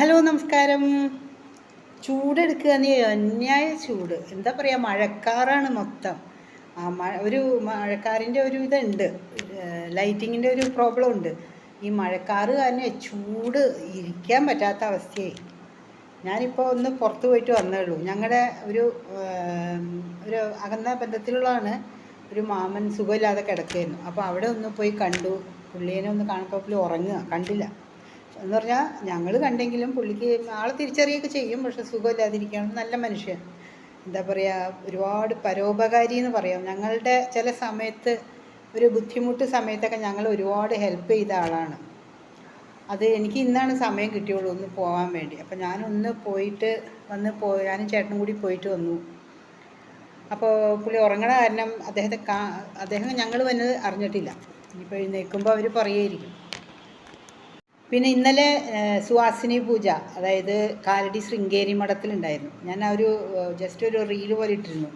Hello നമസ്കാരം. ചൂടെടുക്കുക നീ അന്യായ ചൂട്. എന്താ പറയുക മഴക്കാറാണ് മൊത്തം. ആ മഴ ഒരു മഴക്കാറിന്റെ ഒരു ഇതുണ്ട്. ലൈറ്റിങ്ങിന്റെ ഒരു പ്രോബ്ലം ഉണ്ട് ഈ മഴക്കാറ് കാരണം ചൂട് ഇരിക്കാൻ പറ്റാത്ത അവസ്ഥയായി. ഞാനിപ്പോൾ ഒന്ന് പുറത്ത് പോയിട്ട് വന്നേ ഉള്ളൂ. ഞങ്ങളുടെ ഒരു ഒരു അകന്ന ബന്ധത്തിലുള്ളതാണ് ഒരു മാമൻ സുഖമില്ലാതെ കിടക്കുകയായിരുന്നു അപ്പോൾ അവിടെ ഒന്ന് പോയി കണ്ടു. പുള്ളീനെ ഒന്ന് കാണുമ്പോൾ പുള്ളി ഉറങ്ങുക. കണ്ടില്ല. എന്ന് പറഞ്ഞാൽ ഞങ്ങൾ കണ്ടെങ്കിലും പുള്ളിക്ക് ആളെ തിരിച്ചറിയുകയൊക്കെ ചെയ്യും പക്ഷെ സുഖമില്ലാതിരിക്കുകയാണ് നല്ല മനുഷ്യൻ എന്താ പറയുക ഒരുപാട് പരോപകാരി എന്ന് പറയാം. ഞങ്ങളുടെ ചില സമയത്ത് ഒരു ബുദ്ധിമുട്ട് സമയത്തൊക്കെ ഞങ്ങൾ ഒരുപാട് ഹെൽപ്പ് ചെയ്ത ആളാണ്. അത് എനിക്ക് ഇന്നാണ് സമയം കിട്ടിയുള്ളൂ ഒന്ന് പോകാൻ വേണ്ടി. അപ്പം ഞാനൊന്ന് പോയിട്ട് വന്ന് പോ ഞാനും ചേട്ടനും കൂടി പോയിട്ട് വന്നു. അപ്പോൾ പുള്ളി ഉറങ്ങണ കാരണം അദ്ദേഹത്തെ കാ അദ്ദേഹം ഞങ്ങൾ വന്നത് അറിഞ്ഞിട്ടില്ല. ഇനിയിപ്പോൾ എഴുന്നേൽക്കുമ്പോൾ അവർ പറയുമായിരിക്കും പിന്നെ ഇന്നലെ സുവാസിനി പൂജ അതായത് കാലടി ശൃംഗേരി മഠത്തിലുണ്ടായിരുന്നു. ഞാൻ ഒരു ജസ്റ്റ് ഒരു റീൽ പോലെ ഇട്ടിരുന്നു.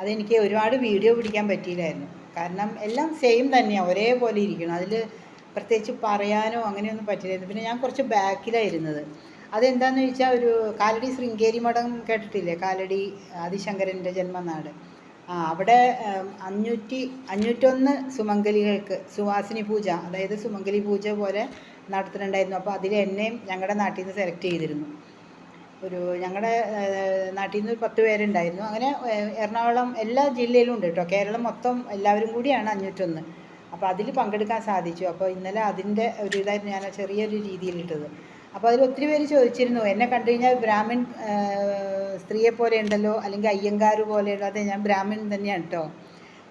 അതെനിക്ക് ഒരുപാട് വീഡിയോ പിടിക്കാൻ പറ്റിയില്ലായിരുന്നു. കാരണം എല്ലാം സെയിം തന്നെയാണ് ഒരേപോലെ ഇരിക്കണം. അതിൽ പ്രത്യേകിച്ച് പറയാനോ അങ്ങനെയൊന്നും പറ്റില്ലായിരുന്നു. പിന്നെ ഞാൻ കുറച്ച് ബാക്കിലായിരുന്നത്. അതെന്താണെന്ന് ചോദിച്ചാൽ ഒരു കാലടി ശൃംഗേരി മഠം കേട്ടിട്ടില്ലേ? കാലടി ആദിശങ്കരന്റെ ജന്മനാട്. ആ അവിടെ അഞ്ഞൂറ്റി അഞ്ഞൂറ്റൊന്ന് സുമംഗലികൾക്ക് സുവാസിനി പൂജ അതായത് സുമംഗലി പൂജ പോലെ നടത്തുന്നുണ്ടായിരുന്നു അപ്പോൾ അതിൽ എന്നെയും ഞങ്ങളുടെ നാട്ടിൽ നിന്ന് സെലക്ട് ചെയ്തിരുന്നു. ഒരു ഞങ്ങളുടെ നാട്ടിൽ നിന്ന് ഒരു പത്ത് പേരുണ്ടായിരുന്നു. അങ്ങനെ എറണാകുളം എല്ലാ ജില്ലയിലും ഉണ്ട് കേട്ടോ. കേരളം മൊത്തം എല്ലാവരും കൂടിയാണ് അഞ്ഞൂറ്റൊന്ന്. അപ്പോൾ അതിൽ പങ്കെടുക്കാൻ സാധിച്ചു. അപ്പോൾ ഇന്നലെ അതിന്റെ ഒരു ഇതായിരുന്നു ഞാൻ ചെറിയൊരു രീതിയിലിട്ടത്. അപ്പോൾ അതിൽ ഒത്തിരി പേര് ചോദിച്ചിരുന്നു എന്നെ കണ്ടു കഴിഞ്ഞാൽ ബ്രാഹ്മിൺ സ്ത്രീയെ പോലെ ഉണ്ടല്ലോ അല്ലെങ്കിൽ അയ്യങ്കാർ പോലെ ഞാൻ ബ്രാഹ്മിൺ തന്നെയാണ് കേട്ടോ.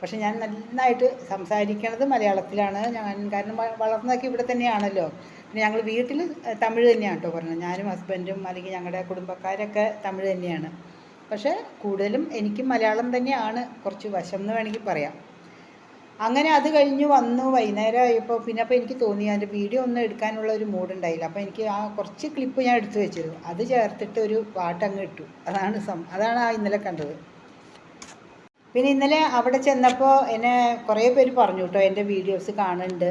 പക്ഷെ ഞാൻ നന്നായിട്ട് സംസാരിക്കണത് മലയാളത്തിലാണ്. ഞാൻ കാരണം വളർന്നതൊക്കെ ഇവിടെ തന്നെയാണല്ലോ. പിന്നെ ഞങ്ങൾ വീട്ടിൽ തമിഴ് തന്നെയാണ് കേട്ടോ പറഞ്ഞത്. ഞാനും ഹസ്ബൻഡും അല്ലെങ്കിൽ ഞങ്ങളുടെ കുടുംബക്കാരൊക്കെ തമിഴ് തന്നെയാണ്. പക്ഷേ കൂടുതലും എനിക്ക് മലയാളം തന്നെയാണ് കുറച്ച് വശം എന്ന് വേണമെങ്കിൽ പറയാം. അങ്ങനെ അത് കഴിഞ്ഞ് വന്നു. വൈകുന്നേരം ആയപ്പോൾ പിന്നെ അപ്പോൾ എനിക്ക് തോന്നി അതിന്റെ വീഡിയോ ഒന്നും എടുക്കാനുള്ള ഒരു മൂഡ് ഉണ്ടായില്ല. അപ്പോൾ എനിക്ക് ആ കുറച്ച് ക്ലിപ്പ് ഞാൻ എടുത്തു വെച്ചിരുന്നു. അത് ചേർത്തിട്ട് ഒരു പാട്ട് അങ്ങ് ഇട്ടു. അതാണ് സം അതാണ് ആ ഇന്നലെ കണ്ടത്. പിന്നെ ഇന്നലെ അവിടെ ചെന്നപ്പോൾ എന്നെ കുറേ പേര് പറഞ്ഞു കേട്ടോ എന്റെ വീഡിയോസ് കാണുന്നുണ്ട്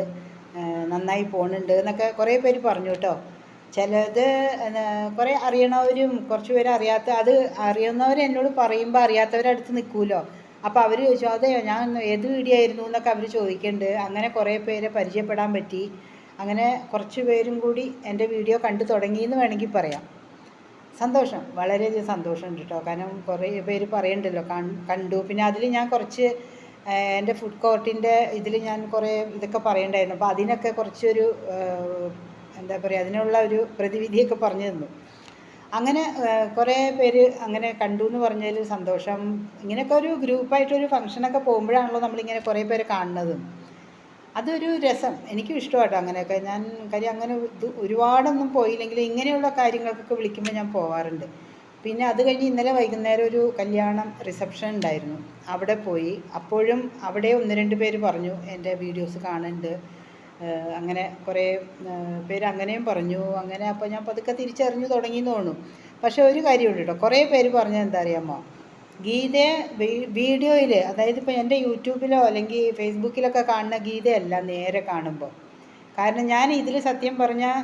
നന്നായി പോകുന്നുണ്ട് എന്നൊക്കെ കുറേ പേര് പറഞ്ഞു കേട്ടോ ചിലത് കുറേ അറിയണവരും കുറച്ച് പേര് അറിയാത്ത അത് അറിയുന്നവർ എന്നോട് പറയുമ്പോൾ അറിയാത്തവരടുത്ത് നിൽക്കുമല്ലോ അപ്പോൾ അവർ ചോദിച്ചു അതെയോ ഞാൻ ഏത് വീഡിയോ ആയിരുന്നു എന്നൊക്കെ അവർ ചോദിക്കുന്നുണ്ട് അങ്ങനെ കുറേ പേരെ പരിചയപ്പെടാൻ പറ്റി. അങ്ങനെ കുറച്ച് പേരും കൂടി എന്റെ വീഡിയോ കണ്ടു തുടങ്ങിയെന്ന് വേണമെങ്കിൽ പറയാം. സന്തോഷം. വളരെയധികം സന്തോഷമുണ്ട് കേട്ടോ കാരണം കുറേ പേര് പറയണ്ടല്ലോ കണ്ടു. പിന്നെ അതിൽ ഞാൻ കുറച്ച് എന്റെ ഫുഡ് കോർട്ടിന്റെ ഇതിൽ ഞാൻ കുറേ ഇതൊക്കെ പറയണ്ടായിരുന്നു. അപ്പോൾ അതിനൊക്കെ കുറച്ചൊരു എന്താ പറയുക അതിനുള്ള ഒരു പ്രതിവിധിയൊക്കെ പറഞ്ഞു തന്നു. അങ്ങനെ കുറേ പേര് അങ്ങനെ കണ്ടു എന്ന് പറഞ്ഞതിൽ സന്തോഷം. ഇങ്ങനെയൊക്കെ ഒരു ഗ്രൂപ്പായിട്ടൊരു ഫംഗ്ഷനൊക്കെ പോകുമ്പോഴാണല്ലോ നമ്മളിങ്ങനെ കുറേ പേരെ കാണുന്നതും. അതൊരു രസം. എനിക്കും ഇഷ്ടമാട്ടോ അങ്ങനെയൊക്കെ. ഞാൻ കാര്യം അങ്ങനെ ഇത് ഒരുപാടൊന്നും പോയില്ലെങ്കിലും ഇങ്ങനെയുള്ള കാര്യങ്ങൾക്കൊക്കെ വിളിക്കുമ്പോൾ ഞാൻ പോവാറുണ്ട്. പിന്നെ അത് കഴിഞ്ഞ് ഇന്നലെ വൈകുന്നേരം ഒരു കല്യാണം റിസപ്ഷൻ ഉണ്ടായിരുന്നു. അവിടെ പോയി. അപ്പോഴും അവിടെ ഒന്ന് രണ്ട് പേര് പറഞ്ഞു എന്റെ വീഡിയോസ് കാണുന്നുണ്ട്. അങ്ങനെ കുറേ പേര് അങ്ങനെയും പറഞ്ഞു. അങ്ങനെ അപ്പോൾ ഞാൻ പതുക്കെ തിരിച്ചറിഞ്ഞു തുടങ്ങി എന്ന് തോന്നുന്നു. പക്ഷേ ഒരു കാര്യമുണ്ട് കേട്ടോ. കുറേ പേര് പറഞ്ഞത് എന്താ അറിയാമോ? ഗീതയെ വീഡിയോയിൽ അതായത് ഇപ്പോൾ എന്റെ യൂട്യൂബിലോ അല്ലെങ്കിൽ ഫേസ്ബുക്കിലൊക്കെ കാണുന്ന ഗീതയല്ല നേരെ കാണുമ്പോൾ. കാരണം ഞാൻ ഇതിൽ സത്യം പറഞ്ഞാൽ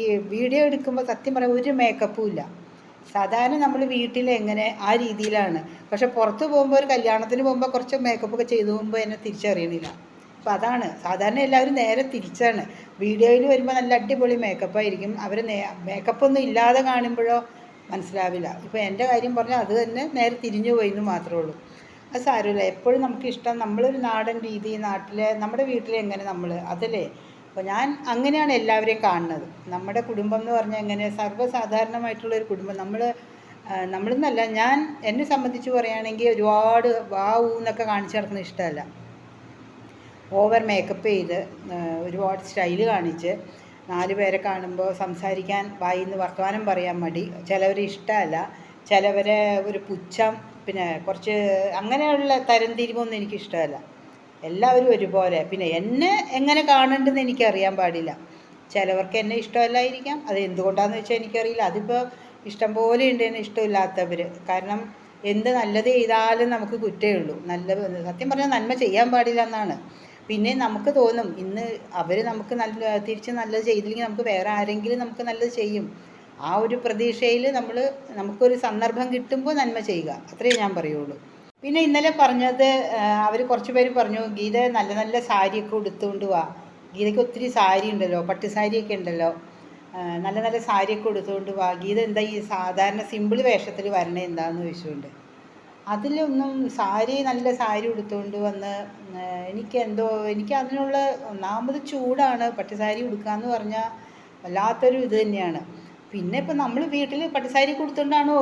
ഈ വീഡിയോ എടുക്കുമ്പോൾ സത്യം പറഞ്ഞാൽ ഒരു മേക്കപ്പും ഇല്ല. സാധാരണ നമ്മൾ വീട്ടിൽ എങ്ങനെ ആ രീതിയിലാണ്. പക്ഷെ പുറത്ത് പോകുമ്പോൾ ഒരു കല്യാണത്തിന് പോകുമ്പോൾ കുറച്ച് മേക്കപ്പ് ഒക്കെ ചെയ്തു പോകുമ്പോൾ എന്നെ തിരിച്ചറിയണില്ല. അപ്പോൾ അതാണ്. സാധാരണ എല്ലാവരും നേരെ തിരിച്ചാണ്. വീഡിയോയിൽ വരുമ്പോൾ നല്ല അടിപൊളി മേക്കപ്പായിരിക്കും. അവർ നേ മേക്കപ്പ് ഒന്നും ഇല്ലാതെ കാണുമ്പോഴോ മനസ്സിലാവില്ല. ഇപ്പോൾ എന്റെ കാര്യം പറഞ്ഞാൽ അത് തന്നെ നേരെ തിരിഞ്ഞു പോയി എന്ന് മാത്രമേ ഉള്ളൂ. അത് സാരമില്ല. എപ്പോഴും നമുക്ക് ഇഷ്ടം നമ്മളൊരു നാടൻ രീതി നാട്ടിലെ നമ്മുടെ വീട്ടിലെ എങ്ങനെ നമ്മൾ അതല്ലേ? അപ്പോൾ ഞാൻ അങ്ങനെയാണ് എല്ലാവരെയും കാണുന്നത്. നമ്മുടെ കുടുംബം എന്ന് പറഞ്ഞാൽ എങ്ങനെ? സർവസാധാരണമായിട്ടുള്ളൊരു കുടുംബം. നമ്മൾ നമ്മളെന്നല്ല ഞാൻ എന്നെ സംബന്ധിച്ച് പറയുകയാണെങ്കിൽ ഒരുപാട് വാവൂ എന്നൊക്കെ കാണിച്ചു നടക്കുന്ന ഇഷ്ടമല്ല. ഓവർ മേക്കപ്പ് ചെയ്ത് ഒരുപാട് സ്റ്റൈൽ കാണിച്ച് നാല് പേരെ കാണുമ്പോൾ സംസാരിക്കാൻ വായിന്ന് വർത്തമാനം പറയാൻ മടി. ചിലവർ ഇഷ്ടമല്ല. ചിലവരെ ഒരു പുച്ഛം. പിന്നെ കുറച്ച് അങ്ങനെയുള്ള തരംതിരിവൊന്നും എനിക്ക് ഇഷ്ടമല്ല. എല്ലാവരും ഒരുപോലെ. പിന്നെ എന്നെ എങ്ങനെ കാണേണ്ടതെന്ന് എനിക്കറിയാൻ പാടില്ല. ചിലവർക്ക് എന്നെ ഇഷ്ടമല്ലായിരിക്കാം. അത് എന്തുകൊണ്ടാണെന്ന് വെച്ചാൽ എനിക്കറിയില്ല. അതിപ്പോൾ ഇഷ്ടം പോലെ ഉണ്ട് എന്നെ ഇഷ്ടമില്ലാത്തവർ കാരണം എന്ത് നല്ലത് ചെയ്താലും നമുക്ക് കുറ്റമേ ഉള്ളൂ. നല്ല സത്യം പറഞ്ഞാൽ നന്മ ചെയ്യാൻ പാടില്ല എന്നാണ്. പിന്നെ നമുക്ക് തോന്നും ഇന്ന് അവർ നമുക്ക് നല്ല തിരിച്ച് നല്ലത് ചെയ്തില്ലെങ്കിൽ നമുക്ക് വേറെ ആരെങ്കിലും നമുക്ക് നല്ലത് ചെയ്യും. ആ ഒരു പ്രതീക്ഷയിൽ നമ്മൾ നമുക്കൊരു സന്ദർഭം കിട്ടുമ്പോൾ നന്മ ചെയ്യുക. അത്രയേ ഞാൻ പറയുള്ളൂ. പിന്നെ ഇന്നലെ പറഞ്ഞത് അവർ കുറച്ച് പേര് പറഞ്ഞു ഗീത നല്ല നല്ല സാരിയൊക്കെ ഉടുത്തുകൊണ്ട് വാ. ഗീതയ്ക്ക് ഒത്തിരി സാരി ഉണ്ടല്ലോ പട്ട് സാരിയൊക്കെ ഉണ്ടല്ലോ. നല്ല നല്ല സാരിയൊക്കെ ഉടുത്തുകൊണ്ട് വാ. ഗീത എന്താ ഈ സാധാരണ സിമ്പിൾ വേഷത്തിൽ വരണേ എന്താണെന്ന് ചോദിച്ചുകൊണ്ട് അതിലൊന്നും സാരി നല്ല സാരി ഉടുത്തുകൊണ്ട് വന്ന് എനിക്ക് എന്തോ എനിക്ക് അതിനുള്ള ഒന്നാമത് ചൂടാണ്. പട്ട് സാരി ഉടുക്കാന്ന് പറഞ്ഞാൽ വല്ലാത്തൊരു ഇത് തന്നെയാണ്. പിന്നെ ഇപ്പം നമ്മൾ വീട്ടിൽ പട്ടുസാരി കൊടുത്തുകൊണ്ടാണോ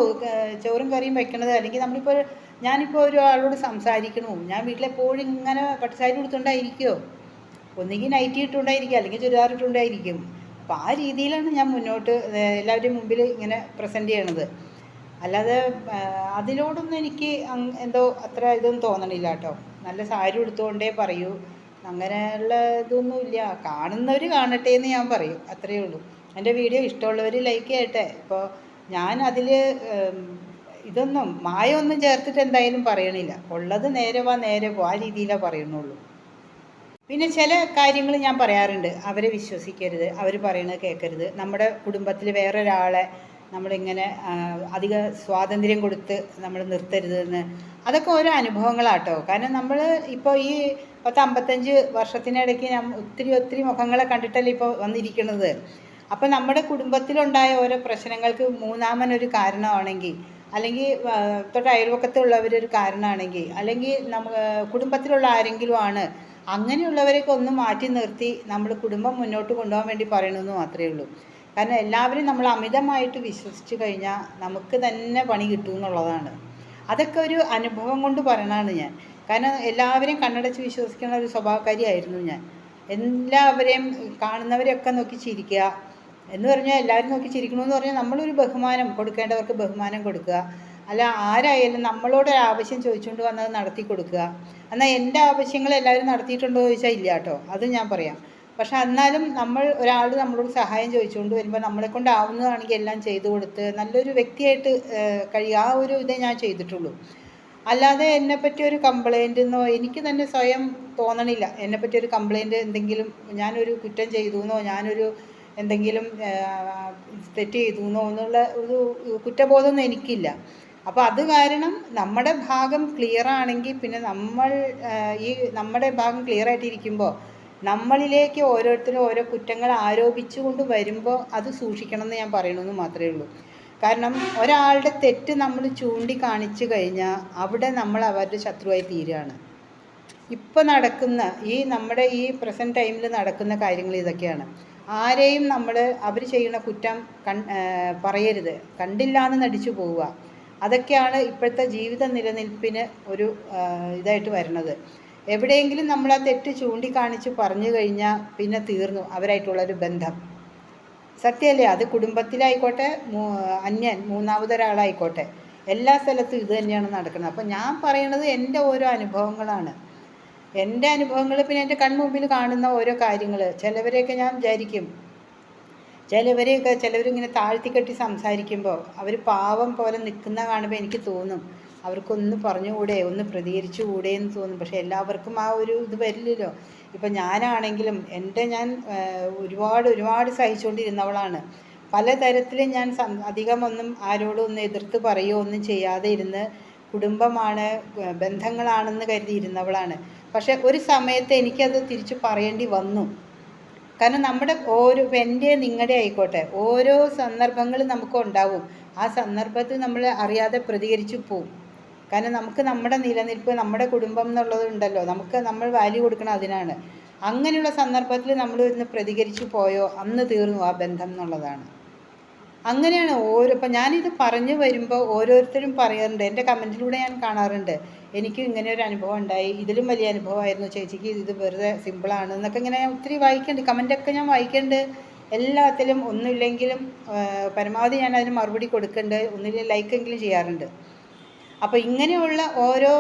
ചോറും കറിയും വെക്കണത്? അല്ലെങ്കിൽ നമ്മളിപ്പോൾ ഞാനിപ്പോൾ ഒരാളോട് സംസാരിക്കണു. ഞാൻ വീട്ടിലെപ്പോഴും ഇങ്ങനെ പട്ടുസാരി കൊടുത്തുകൊണ്ടായിരിക്കുമോ ഒന്നുകിൽ നൈറ്റി ഇട്ടുകൊണ്ടായിരിക്കും അല്ലെങ്കിൽ ചുരിദാർ ഇട്ടുകൊണ്ടായിരിക്കും. അപ്പോൾ ആ രീതിയിലാണ് ഞാൻ മുന്നോട്ട് എല്ലാവരുടെയും മുമ്പിൽ ഇങ്ങനെ പ്രസന്റ് ചെയ്യണത്. അല്ലാതെ അതിനോടൊന്നും എനിക്ക് എന്തോ അത്ര ഇതൊന്നും തോന്നണില്ല കേട്ടോ. നല്ല സാരി ഉടുത്തുകൊണ്ടേ പറയൂ. അങ്ങനെയുള്ള ഇതൊന്നുമില്ല കാണുന്നവർ കാണട്ടെ എന്ന് ഞാൻ പറയും. അത്രയേ ഉള്ളൂ. എന്റെ വീഡിയോ ഇഷ്ടമുള്ളവർ ലൈക്ക് ചെയ്യട്ടെ. ഇപ്പോൾ ഞാൻ അതിൽ ഇതൊന്നും മായൊന്നും ചേർത്തിട്ട് എന്തായാലും പറയണില്ല. ഉള്ളത് നേരെ വാ നേരെ പോ. ആ രീതിയിലാണ് പറയുന്നുള്ളൂ. പിന്നെ ചില കാര്യങ്ങൾ ഞാൻ പറയാറുണ്ട്. അവരെ വിശ്വസിക്കരുത്. അവർ പറയണത് കേൾക്കരുത് നമ്മുടെ കുടുംബത്തിൽ വേറൊരാളെ നമ്മളിങ്ങനെ അധിക സ്വാതന്ത്ര്യം കൊടുത്ത് നമ്മൾ നിർത്തരുതെന്ന്. അതൊക്കെ ഓരോ അനുഭവങ്ങളാട്ടോ. കാരണം നമ്മൾ ഇപ്പോൾ ഈ പത്ത് അമ്പത്തഞ്ച് വർഷത്തിനിടയ്ക്ക് ഞാൻ ഒത്തിരി ഒത്തിരി മുഖങ്ങളെ കണ്ടിട്ടല്ലേ ഇപ്പോൾ വന്നിരിക്കുന്നത്. അപ്പോൾ നമ്മുടെ കുടുംബത്തിലുണ്ടായ ഓരോ പ്രശ്നങ്ങൾക്ക് മൂന്നാമൻ ഒരു കാരണമാണെങ്കിൽ അല്ലെങ്കിൽ തൊട്ട് അയൽവക്കത്തുള്ളവരൊരു കാരണമാണെങ്കിൽ അല്ലെങ്കിൽ നമ്മ കുടുംബത്തിലുള്ള ആരെങ്കിലും ആണ് അങ്ങനെയുള്ളവരെയൊക്കെ ഒന്ന് മാറ്റി നിർത്തി നമ്മൾ കുടുംബം മുന്നോട്ട് കൊണ്ടുപോകാൻ വേണ്ടി പറയണമെന്ന് മാത്രമേ ഉള്ളൂ. കാരണം എല്ലാവരും നമ്മൾ അമിതമായിട്ട് വിശ്വസിച്ച് കഴിഞ്ഞാൽ നമുക്ക് തന്നെ പണി കിട്ടും എന്നുള്ളതാണ്. അതൊക്കെ ഒരു അനുഭവം കൊണ്ട് പറയണതാണ് ഞാൻ. കാരണം എല്ലാവരെയും കണ്ണടച്ച് വിശ്വസിക്കുന്ന ഒരു സ്വഭാവക്കാരിയായിരുന്നു ഞാൻ. എല്ലാവരെയും കാണുന്നവരെയൊക്കെ നോക്കി ചിരിക്കുക എന്ന് പറഞ്ഞാൽ എല്ലാവരും നോക്കി ചിരിക്കണമെന്ന് പറഞ്ഞാൽ നമ്മളൊരു ബഹുമാനം കൊടുക്കേണ്ടവർക്ക് ബഹുമാനം കൊടുക്കുക. അല്ല ആരായാലും നമ്മളോട് ഒരു ആവശ്യം ചോദിച്ചുകൊണ്ട് വന്നത് നടത്തി കൊടുക്കുക. എന്നാൽ എന്റെ ആവശ്യങ്ങൾ എല്ലാവരും നടത്തിയിട്ടുണ്ടോ ചോദിച്ചാൽ ഇല്ല കേട്ടോ. അത് ഞാൻ പറയാം. പക്ഷെ എന്നാലും നമ്മൾ ഒരാൾ നമ്മളോട് സഹായം ചോദിച്ചുകൊണ്ട് വരുമ്പോൾ നമ്മളെ കൊണ്ടാവുന്നതാണെങ്കിൽ എല്ലാം ചെയ്തു കൊടുത്ത് നല്ലൊരു വ്യക്തിയായിട്ട് കഴിയുക ആ ഒരു ഇതേ ഞാൻ ചെയ്തിട്ടുള്ളൂ. അല്ലാതെ എന്നെപ്പറ്റി ഒരു കംപ്ലൈന്റ് എന്നോ എനിക്ക് തന്നെ സ്വയം തോന്നണില്ല. എന്നെപ്പറ്റി ഒരു കംപ്ലൈന്റ് എന്തെങ്കിലും ഞാനൊരു കുറ്റം ചെയ്തു എന്നോ ഞാനൊരു എന്തെങ്കിലും തെറ്റ് ചെയ്തു എന്നോ എന്നുള്ള ഒരു കുറ്റബോധമൊന്നും എനിക്കില്ല. അപ്പോൾ അത് കാരണം നമ്മുടെ ഭാഗം ക്ലിയർ ആണെങ്കിൽ പിന്നെ നമ്മൾ ഈ നമ്മുടെ ഭാഗം ക്ലിയർ ആയിട്ടിരിക്കുമ്പോൾ നമ്മളിലേക്ക് ഓരോരുത്തരും ഓരോ കുറ്റങ്ങൾ ആരോപിച്ചുകൊണ്ട് വരുമ്പോൾ അത് സൂക്ഷിക്കണം എന്ന് ഞാൻ പറയണമെന്ന് മാത്രമേ ഉള്ളൂ. കാരണം ഒരാളുടെ തെറ്റ് നമ്മൾ ചൂണ്ടിക്കാണിച്ചു കഴിഞ്ഞാൽ അവിടെ നമ്മൾ അവരുടെ ശത്രുവായി തീരുകയാണ്. ഇപ്പോൾ നടക്കുന്ന ഈ നമ്മുടെ ഈ പ്രസന്റ് ടൈമിൽ നടക്കുന്ന കാര്യങ്ങൾ ഇതൊക്കെയാണ്. ആരെയും നമ്മൾ അവർ ചെയ്യുന്ന കുറ്റം കൺ പറയരുത്. കണ്ടില്ല എന്ന് നടിച്ചു പോവുക. അതൊക്കെയാണ് ഇപ്പോഴത്തെ ജീവിത നിലനിൽപ്പിന് ഒരു ഇതായിട്ട് വരുന്നത് എവിടെയെങ്കിലും നമ്മൾ ആ തെറ്റ് ചൂണ്ടിക്കാണിച്ച് പറഞ്ഞു കഴിഞ്ഞാൽ പിന്നെ തീർന്നു അവരായിട്ടുള്ളൊരു ബന്ധം. സത്യമല്ലേ? അത് കുടുംബത്തിലായിക്കോട്ടെ അന്യൻ മൂന്നാമതൊരാളായിക്കോട്ടെ എല്ലാ സ്ഥലത്തും ഇത് തന്നെയാണ് നടക്കുന്നത്. അപ്പോൾ ഞാൻ പറയണത് എന്റെ ഓരോ അനുഭവങ്ങളാണ്. എന്റെ അനുഭവങ്ങൾ പിന്നെ എന്റെ കൺമുമ്പിൽ കാണുന്ന ഓരോ കാര്യങ്ങൾ. ചിലവരെയൊക്കെ ഞാൻ വിചാരിക്കും ചിലവരെയൊക്കെ ചിലവരിങ്ങനെ താഴ്ത്തിക്കെട്ടി സംസാരിക്കുമ്പോൾ അവർ പാവം പോലെ നിൽക്കുന്ന കാണുമ്പോൾ എനിക്ക് തോന്നും അവർക്കൊന്ന് പറഞ്ഞുകൂടെ ഒന്ന് പ്രതികരിച്ചുകൂടെ എന്ന് തോന്നും. പക്ഷെ എല്ലാവർക്കും ആ ഒരു ഇത് വരില്ലല്ലോ. ഇപ്പം ഞാനാണെങ്കിലും എന്റെ ഞാൻ ഒരുപാട് ഒരുപാട് സഹിച്ചുകൊണ്ടിരുന്നവളാണ് പലതരത്തിലും ഞാൻ അധികമൊന്നും ആരോടും ഒന്ന് എതിർത്ത് പറയുകയോ ഒന്നും ചെയ്യാതെ ഇരുന്ന് കുടുംബമാണ് ബന്ധങ്ങളാണെന്ന് കരുതിയിരുന്നവളാണ് പക്ഷെ ഒരു സമയത്ത് എനിക്കത് തിരിച്ചു പറയേണ്ടി വന്നു. കാരണം നമ്മുടെ ഓരോ എന്റെ നിങ്ങളുടെ ആയിക്കോട്ടെ ഓരോ സന്ദർഭങ്ങളും നമുക്ക് ഉണ്ടാവും ആ സന്ദർഭത്തിൽ നമ്മൾ അറിയാതെ പ്രതികരിച്ചു പോവും. കാരണം നമുക്ക് നമ്മുടെ നിലനിൽപ്പ് നമ്മുടെ കുടുംബം എന്നുള്ളത് ഉണ്ടല്ലോ. നമുക്ക് നമ്മൾ വാല്യൂ കൊടുക്കണം അതിനാണ്. അങ്ങനെയുള്ള സന്ദർഭത്തിൽ നമ്മൾ ഇന്ന് പ്രതികരിച്ചു പോയോ? അന്ന് തീർന്നു ആ ബന്ധം എന്നുള്ളതാണ്. അങ്ങനെയാണ് ഓരോ ഇപ്പം ഞാനിത് പറഞ്ഞു വരുമ്പോൾ ഓരോരുത്തരും പറയാറുണ്ട്. എന്റെ കമന്റിലൂടെ ഞാൻ കാണാറുണ്ട്. എനിക്കും ഇങ്ങനെ ഒരു അനുഭവം ഉണ്ടായി. ഇതിലും വലിയ അനുഭവമായിരുന്നു. ചേച്ചിക്ക് ഇത് വെറുതെ സിമ്പിളാണ് എന്നൊക്കെ ഇങ്ങനെ ഞാൻ ഒത്തിരി വായിക്കുന്നുണ്ട് കമന്റൊക്കെ ഞാൻ വായിക്കുന്നുണ്ട് എല്ലാത്തിലും ഒന്നുമില്ലെങ്കിലും പരമാവധി ഞാൻ അതിന് മറുപടി കൊടുക്കുന്നുണ്ട് ഒന്നില്ലെങ്കിൽ ലൈക്കെങ്കിലും ചെയ്യാറുണ്ട്. അപ്പോൾ ഇങ്ങനെയുള്ള ഓരോ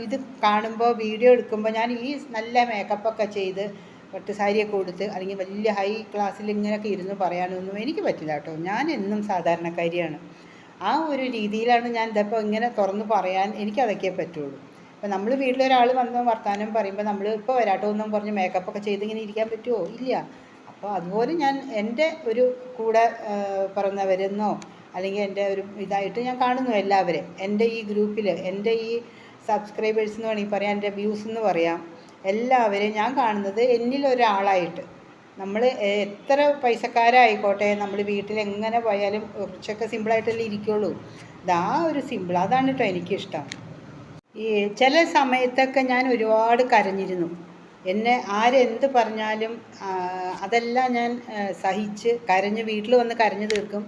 ഇത് കാണുമ്പോൾ വീഡിയോ എടുക്കുമ്പോൾ ഞാൻ ഈ നല്ല മേക്കപ്പൊക്കെ ചെയ്ത് പട്ട് സാരിയൊക്കെ കൊടുത്ത് അല്ലെങ്കിൽ വലിയ ഹൈ ക്ലാസ്സിൽ ഇങ്ങനെയൊക്കെ ഇരുന്ന് പറയാനൊന്നും എനിക്ക് പറ്റില്ല കേട്ടോ. ഞാൻ എന്നും സാധാരണക്കാരിയാണ്. ആ ഒരു രീതിയിലാണ് ഞാൻ ഇതപ്പോൾ ഇങ്ങനെ തുറന്ന് പറയാൻ എനിക്ക് അതൊക്കെ പറ്റുള്ളൂ. അപ്പോൾ നമ്മൾ വീട്ടിലൊരാൾ വന്ന് വർത്തമാനം പറയുമ്പോൾ നമ്മൾ ഇപ്പോൾ വരാട്ടോ എന്നും പറഞ്ഞ് മേക്കപ്പ് ഒക്കെ ചെയ്ത് ഇങ്ങനെ ഇരിക്കാൻ പറ്റുമോ ഇല്ല. അപ്പോൾ അതുപോലെ ഞാൻ എന്റെ ഒരു കൂടെ ആ, പിറന്നവരെന്നോ അല്ലെങ്കിൽ എന്റെ ഒരു ഇതായിട്ട് ഞാൻ കാണുന്നു എല്ലാവരെയും. എന്റെ ഈ ഗ്രൂപ്പിൽ എന്റെ ഈ സബ്സ്ക്രൈബേഴ്സ് എന്ന് വേണമെങ്കിൽ പറയാം എന്റെ വ്യൂസ് എന്ന് പറയാം എല്ലാവരെയും ഞാൻ കാണുന്നത് എന്നിലൊരാളായിട്ട്. നമ്മൾ എത്ര പൈസക്കാരായിക്കോട്ടെ നമ്മൾ വീട്ടിൽ എങ്ങനെ പോയാലും കുറച്ചൊക്കെ സിമ്പിളായിട്ടല്ലേ ഇരിക്കുള്ളൂ. ഇതാ ഒരു സിമ്പിൾ അതാണ് കേട്ടോ എനിക്കിഷ്ടം. ഈ ചില സമയത്തൊക്കെ ഞാൻ ഒരുപാട് കരഞ്ഞിരുന്നു. എന്നെ ആരെന്ത് പറഞ്ഞാലും അതെല്ലാം ഞാൻ സഹിച്ച് കരഞ്ഞ് വീട്ടിൽ വന്ന് കരഞ്ഞു തീർക്കും.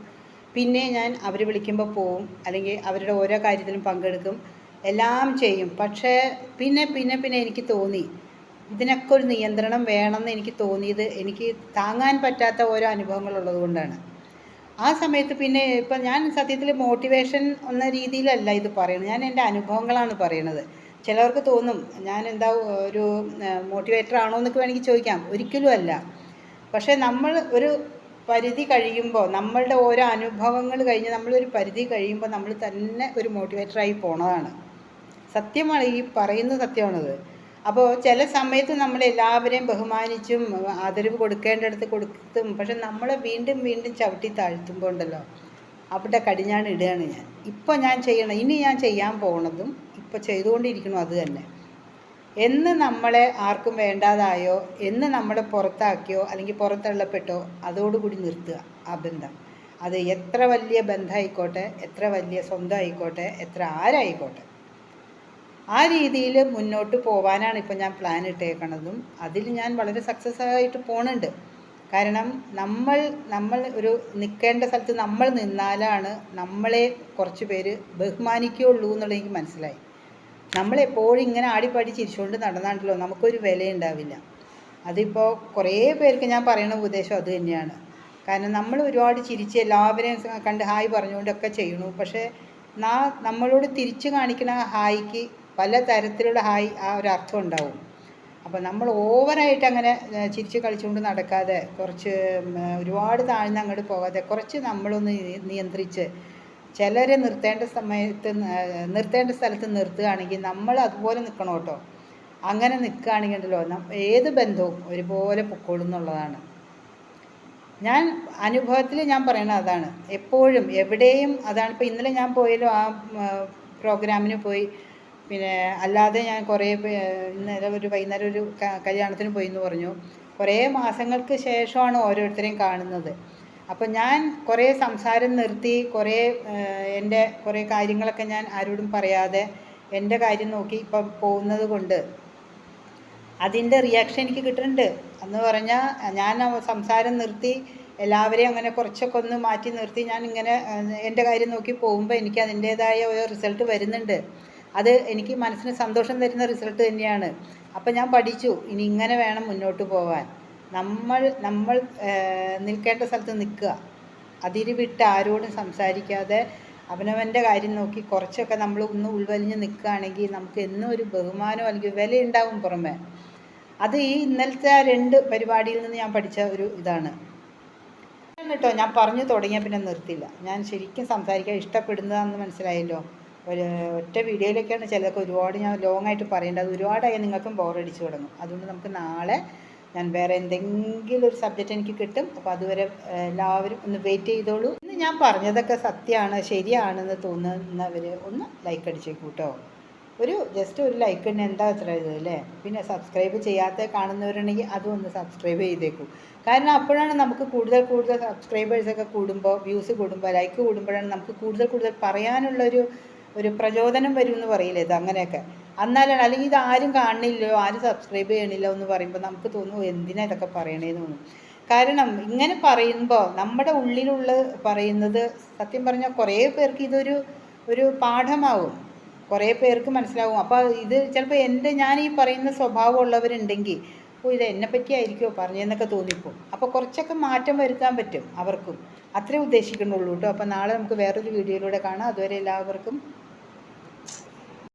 പിന്നെ ഞാൻ അവർ വിളിക്കുമ്പോൾ പോവും. അല്ലെങ്കിൽ അവരുടെ ഓരോ കാര്യത്തിലും പങ്കെടുക്കും. എല്ലാം ചെയ്യും. പക്ഷേ പിന്നെ പിന്നെ പിന്നെ എനിക്ക് തോന്നി. ഇതിനൊക്കെ ഒരു നിയന്ത്രണം വേണമെന്ന് എനിക്ക് തോന്നിയത് എനിക്ക് താങ്ങാൻ പറ്റാത്ത ഓരോ അനുഭവങ്ങൾ ഉള്ളതുകൊണ്ടാണ് ആ സമയത്ത് പിന്നെ ഇപ്പം ഞാൻ സത്യത്തിൽ മോട്ടിവേഷൻ എന്ന രീതിയിലല്ല ഇത് പറയുന്നത്. ഞാൻ എന്റെ അനുഭവങ്ങളാണ് പറയണത്. ചിലവർക്ക് തോന്നും ഞാൻ എന്താ ഒരു മോട്ടിവേറ്റർ ആണോ എന്നൊക്കെ വേണമെങ്കിൽ ചോദിക്കാം. ഒരിക്കലും അല്ല. പക്ഷേ നമ്മൾ ഒരു പരിധി കഴിയുമ്പോൾ നമ്മളുടെ ഓരോ അനുഭവങ്ങൾ കഴിഞ്ഞ് നമ്മളൊരു പരിധി കഴിയുമ്പോൾ നമ്മൾ തന്നെ ഒരു മോട്ടിവേറ്ററായി പോണതാണ്. സത്യമാണ് ഈ പറയുന്ന സത്യമാണത്. അപ്പോൾ ചില സമയത്ത് നമ്മൾ എല്ലാവരെയും ബഹുമാനിച്ചും ആദരവ് കൊടുക്കേണ്ടടുത്ത് കൊടുത്തും പക്ഷെ നമ്മളെ വീണ്ടും വീണ്ടും ചവിട്ടി താഴ്ത്തുമ്പോൾ ഉണ്ടല്ലോ അവിടെ കടിഞ്ഞാണ് ഇടുകയാണ് ഞാൻ. ഇപ്പോൾ ഞാൻ ചെയ്യണം ഇനി ഞാൻ ചെയ്യാൻ പോണതും ഇപ്പോൾ ചെയ്തുകൊണ്ടിരിക്കണം അത് തന്നെ. എന്ന് നമ്മളെ ആർക്കും വേണ്ടാതായോ എന്ന് നമ്മളെ പുറത്താക്കിയോ അല്ലെങ്കിൽ പുറത്തള്ളപ്പെട്ടോ അതോടുകൂടി നിർത്തുക. ആ ബന്ധം. അത് എത്ര വലിയ ബന്ധമായിക്കോട്ടെ എത്ര വലിയ സ്വന്തം ആയിക്കോട്ടെ എത്ര ആരായിക്കോട്ടെ. ആ രീതിയിൽ മുന്നോട്ട് പോകാനാണ് ഇപ്പം ഞാൻ പ്ലാൻ ഇട്ടേക്കണതും. അതിൽ ഞാൻ വളരെ സക്സസ് ആയിട്ട് പോണുണ്ട്. കാരണം നമ്മൾ നമ്മൾ ഒരു നിൽക്കേണ്ട സ്ഥലത്ത് നമ്മൾ നിന്നാലാണ് നമ്മളെ കുറച്ച് പേര് ബഹുമാനിക്കുകയുള്ളൂ എന്നുള്ളത് എനിക്ക് മനസ്സിലായി. നമ്മളെപ്പോഴും ഇങ്ങനെ ആടിപ്പാടി ചിരിച്ചുകൊണ്ട് നടന്നാണ്ടല്ലോ നമുക്കൊരു വിലയുണ്ടാവില്ല. അതിപ്പോൾ കുറേ പേർക്ക് ഞാൻ പറയുന്ന ഉപദേശം അത് തന്നെയാണ്. കാരണം നമ്മൾ ഒരുപാട് ചിരിച്ച് എല്ലാവരെയും കണ്ട് ഹായ് പറഞ്ഞുകൊണ്ടൊക്കെ ചെയ്യണു പക്ഷേ നാ നമ്മളോട് തിരിച്ചു കാണിക്കുന്ന ഹായ്ക്ക് പല തരത്തിലുള്ള ഹായ് ആ ഒരു അർത്ഥം ഉണ്ടാവും. അപ്പോൾ നമ്മൾ ഓവറായിട്ട് അങ്ങനെ ചിരിച്ച് കളിച്ചുകൊണ്ട് നടക്കാതെ കുറച്ച് ഒരുപാട് താഴ്ന്ന് അങ്ങോട്ട് പോകാതെ കുറച്ച് നമ്മളൊന്ന് നിയന്ത്രിച്ച് ചിലരെ നിർത്തേണ്ട സമയത്ത് നിർത്തേണ്ട സ്ഥലത്ത് നിർത്തുകയാണെങ്കിൽ നമ്മൾ അതുപോലെ നിൽക്കണം കേട്ടോ. അങ്ങനെ നിൽക്കുകയാണെങ്കിൽ ഉണ്ടല്ലോ ഏത് ബന്ധവും ഒരുപോലെ പൊക്കോളും എന്നുള്ളതാണ്. ഞാൻ അനുഭവത്തിൽ ഞാൻ പറയണത് അതാണ്. എപ്പോഴും എവിടെയും അതാണ്. ഇപ്പോൾ ഇന്നലെ ഞാൻ പോയാലും ആ പ്രോഗ്രാമിന് പോയി. പിന്നെ അല്ലാതെ ഞാൻ കുറേ ഇന്നലെ ഒരു വൈകുന്നേരം ഒരു കല്യാണത്തിന് പോയി എന്ന് പറഞ്ഞു. കുറേ മാസങ്ങൾക്ക് ശേഷമാണ് ഓരോരുത്തരെയും കാണുന്നത്. അപ്പം ഞാൻ കുറേ സംസാരം നിർത്തി കുറേ എന്റെ കുറേ കാര്യങ്ങളൊക്കെ ഞാൻ ആരോടും പറയാതെ എന്റെ കാര്യം നോക്കി ഇപ്പം പോകുന്നത് കൊണ്ട്. അതിന്റെ റിയാക്ഷൻ എനിക്ക് കിട്ടുന്നുണ്ട് എന്ന് പറഞ്ഞാൽ ഞാൻ സംസാരം നിർത്തി എല്ലാവരെയും അങ്ങനെ കുറച്ചൊക്കെ ഒന്ന് മാറ്റി നിർത്തി ഞാൻ ഇങ്ങനെ എന്റെ കാര്യം നോക്കി പോകുമ്പോൾ എനിക്ക് അതിന്റേതായ ഒരു റിസൾട്ട് വരുന്നുണ്ട്. അത് എനിക്ക് മനസ്സിന് സന്തോഷം തരുന്ന റിസൾട്ട് തന്നെയാണ്. അപ്പം ഞാൻ പഠിച്ചു ഇനി ഇങ്ങനെ വേണം മുന്നോട്ട് പോകാൻ നമ്മൾ നമ്മൾ നിൽക്കേണ്ട സ്ഥലത്ത് നിൽക്കുക. അതിരുവിട്ട് ആരോടും സംസാരിക്കാതെ അവനവന്റെ കാര്യം നോക്കി കുറച്ചൊക്കെ നമ്മൾ ഒന്ന് ഉൾവലിഞ്ഞ് നിൽക്കുകയാണെങ്കിൽ നമുക്ക് എന്നും ഒരു ബഹുമാനം അല്ലെങ്കിൽ വില ഉണ്ടാവും പുറമെ. അത് ഈ ഇന്നലത്തെ ആ രണ്ട് പരിപാടിയിൽ നിന്ന് ഞാൻ പഠിച്ച ഒരു ഇതാണ്. കേട്ടോ ഞാൻ പറഞ്ഞു തുടങ്ങിയ പിന്നെ നിർത്തില്ല ഞാൻ ശരിക്കും സംസാരിക്കാൻ ഇഷ്ടപ്പെടുന്നതാണെന്ന് മനസ്സിലായല്ലോ. ഒരു ഒറ്റ വീഡിയോയിലൊക്കെയാണ് ചിലതൊക്കെ ഒരുപാട് ഞാൻ ലോങ് ആയിട്ട് പറയേണ്ടത്. ഒരുപാടായി നിങ്ങൾക്കും ബോറടിച്ച് തുടങ്ങും. അതുകൊണ്ട് നമുക്ക് നാളെ ഞാൻ വേറെ എന്തെങ്കിലും ഒരു സബ്ജക്റ്റ് എനിക്ക് കിട്ടും. അപ്പോൾ അതുവരെ എല്ലാവരും ഒന്ന് വെയിറ്റ് ചെയ്തോളൂ. ഇന്ന് ഞാൻ പറഞ്ഞതൊക്കെ സത്യമാണ് ശരിയാണെന്ന് തോന്നുന്നവർ ഒന്ന് ലൈക്ക് അടിച്ചേക്കൂ കേട്ടോ ഒരു ജസ്റ്റ് ഒരു ലൈക്ക് തന്നെ എന്താ അത്ര ഇത് അല്ലേ? പിന്നെ സബ്സ്ക്രൈബ് ചെയ്യാത്ത കാണുന്നവരുണ്ടെങ്കിൽ അതും ഒന്ന് സബ്സ്ക്രൈബ് ചെയ്തേക്കൂ. കാരണം അപ്പോഴാണ് നമുക്ക് കൂടുതൽ കൂടുതൽ സബ്സ്ക്രൈബേഴ്സൊക്കെ കൂടുമ്പോൾ വ്യൂസ് കൂടുമ്പോൾ ലൈക്ക് കൂടുമ്പോഴാണ് നമുക്ക് കൂടുതൽ കൂടുതൽ പറയാനുള്ളൊരു ഒരു പ്രചോദനം വരും എന്ന് പറയില്ലേ ഇത് അങ്ങനെയൊക്കെ. എന്നാലാണ് അല്ലെങ്കിൽ ഇത് ആരും കാണുന്നില്ലല്ലോ ആരും സബ്സ്ക്രൈബ് ചെയ്യണില്ലോ എന്ന് പറയുമ്പോൾ നമുക്ക് തോന്നും എന്തിനാ ഇതൊക്കെ പറയണേന്ന് തോന്നും. കാരണം ഇങ്ങനെ പറയുമ്പോൾ നമ്മുടെ ഉള്ളിലുള്ള പറയുന്നത് സത്യം പറഞ്ഞാൽ കുറേ പേർക്ക് ഇതൊരു ഒരു പാഠമാവും. കുറേ പേർക്ക് മനസ്സിലാവും. അപ്പോൾ ഇത് ചിലപ്പോൾ എന്റെ ഞാൻ ഈ പറയുന്ന സ്വഭാവമുള്ളവരുണ്ടെങ്കിൽ അപ്പോൾ ഇത് എന്നെ പറ്റിയായിരിക്കുമോ പറഞ്ഞതെന്നൊക്കെ തോന്നിപ്പോൾ അപ്പോൾ കുറച്ചൊക്കെ മാറ്റം വരുത്താൻ പറ്റും അവർക്കും. അത്രേ ഉദ്ദേശിക്കുന്നുള്ളൂ കേട്ടോ. അപ്പോൾ നാളെ നമുക്ക് വേറൊരു വീഡിയോയിലൂടെ കാണാം. അതുവരെ എല്ലാവർക്കും